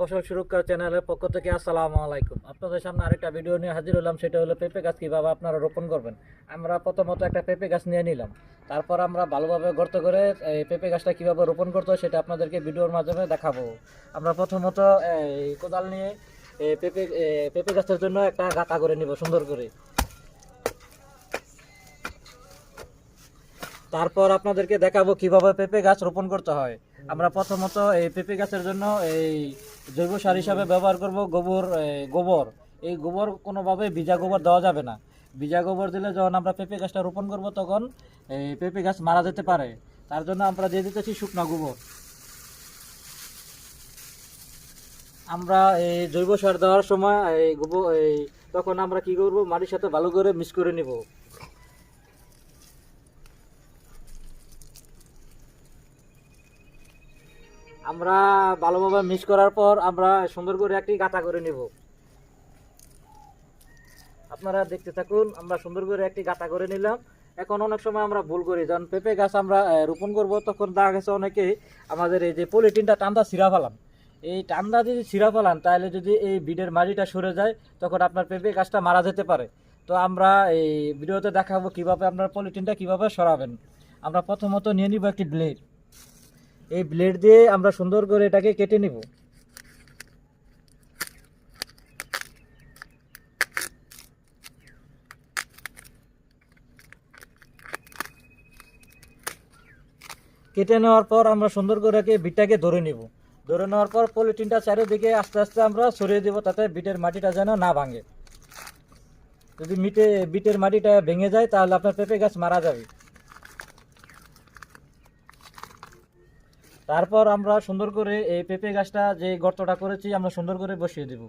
ফসল সুরক্ষা চ্যানেলের পক্ষ থেকে আসসালামু আলাইকুম। আপনাদের সামনে আরেকটা ভিডিও নিয়ে হাজির হলাম, সেটা হলো পেঁপে গাছ কীভাবে আপনারা রোপণ করবেন। আমরা প্রথমত একটা পেঁপে গাছ নিয়ে নিলাম। তারপর আমরা ভালোভাবে গর্ত করে এই পেঁপে গাছটা কীভাবে রোপণ করতে সেটা আপনাদেরকে ভিডিওর মাধ্যমে দেখাবো। আমরা প্রথমত এই কোদাল নিয়ে পেঁপে পেঁপে গাছের জন্য একটা গাঁথা করে নিব, সুন্দর করে। তারপর আপনাদেরকে দেখাবো কীভাবে পেঁপে গাছ রোপণ করতে হয়। আমরা প্রথমত এই পেঁপে গাছের জন্য এই জৈব সার হিসাবে ব্যবহার করব গোবর গোবর। এই গোবর কোনোভাবে ভিজা গোবর দেওয়া যাবে না। ভিজা গোবর দিলে যখন আমরা পেঁপে গাছটা রোপণ করব তখন এই পেঁপে গাছ মারা যেতে পারে। তার জন্য আমরা দিয়ে দিতেছি শুকনা গোবর। আমরা এই জৈব সার দেওয়ার সময় এই গোবর, এই তখন আমরা কি করব? মাটির সাথে ভালো করে মিক্স করে নিব। আমরা ভালোভাবে মিক্স করার পর আমরা সুন্দর করে একটি গাঁথা করে নিব। আপনারা দেখতে থাকুন, আমরা সুন্দর করে একটি গাঁথা করে নিলাম। এখন অনেক সময় আমরা ভুল করি, যখন পেঁপে গাছ আমরা রোপণ করব, তখন দেখা গেছে অনেকে আমাদের এই যে পলিটিনটা টান্দা ছিঁড়া ফেলাম এই টান্দা যদি ছিঁড়া ফেলান, তাহলে যদি এই বিডের মাটিটা সরে যায়, তখন আপনার পেঁপে গাছটা মারা যেতে পারে। তো আমরা এই ভিডিওতে দেখাবো কীভাবে আপনার পলিটিনটা কীভাবে সরাবেন। আমরা প্রথমত নিয়ে নিব একটি ব্লেড। এই ব্লেড দিয়ে আমরা সুন্দর করে এটাকে কেটে নিব। কেটে নেওয়ার পর আমরা সুন্দর করে বিটটাকে ধরে নিব। ধরে নেওয়ার পর পলিথিনটা চারিদিকে আস্তে আস্তে আমরা সরিয়ে দেব তাতে বিটের মাটিটা যেন না ভাঙে। যদি মিটে বিটের মাটিটা ভেঙে যায়, তাহলে আপনার পেঁপে গাছ মারা যাবে। তারপর আমরা সুন্দর করে এই পেঁপে গাছটা যে গর্তটা করেছি, আমরা সুন্দর করে বসিয়ে দেব।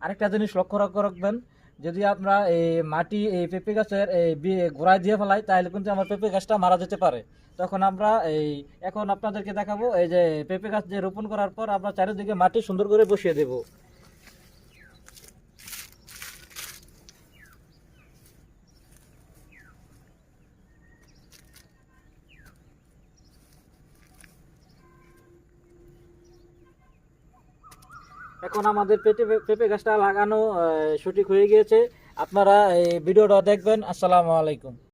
আরেকটা জিনিস লক্ষ্য রাখ- রাখবেন, যদি আমরা এই মাটি, এই পেঁপে গাছের এই গোড়ায় দিয়ে ফেলাই, তাহলে কিন্তু আমার পেঁপে গাছটা মারা যেতে পারে। তখন আমরা এই, এখন আপনাদেরকে দেখাবো, এই যে পেঁপে গাছ যে রোপণ করার পর আমরা চারিদিকে মাটি সুন্দর করে বসিয়ে দেব। এখন আমাদের পেটে পেঁপে গাছটা লাগানো সঠিক হয়ে গিয়েছে। আপনারা এই ভিডিওটা দেখবেন। আসসালামু আলাইকুম।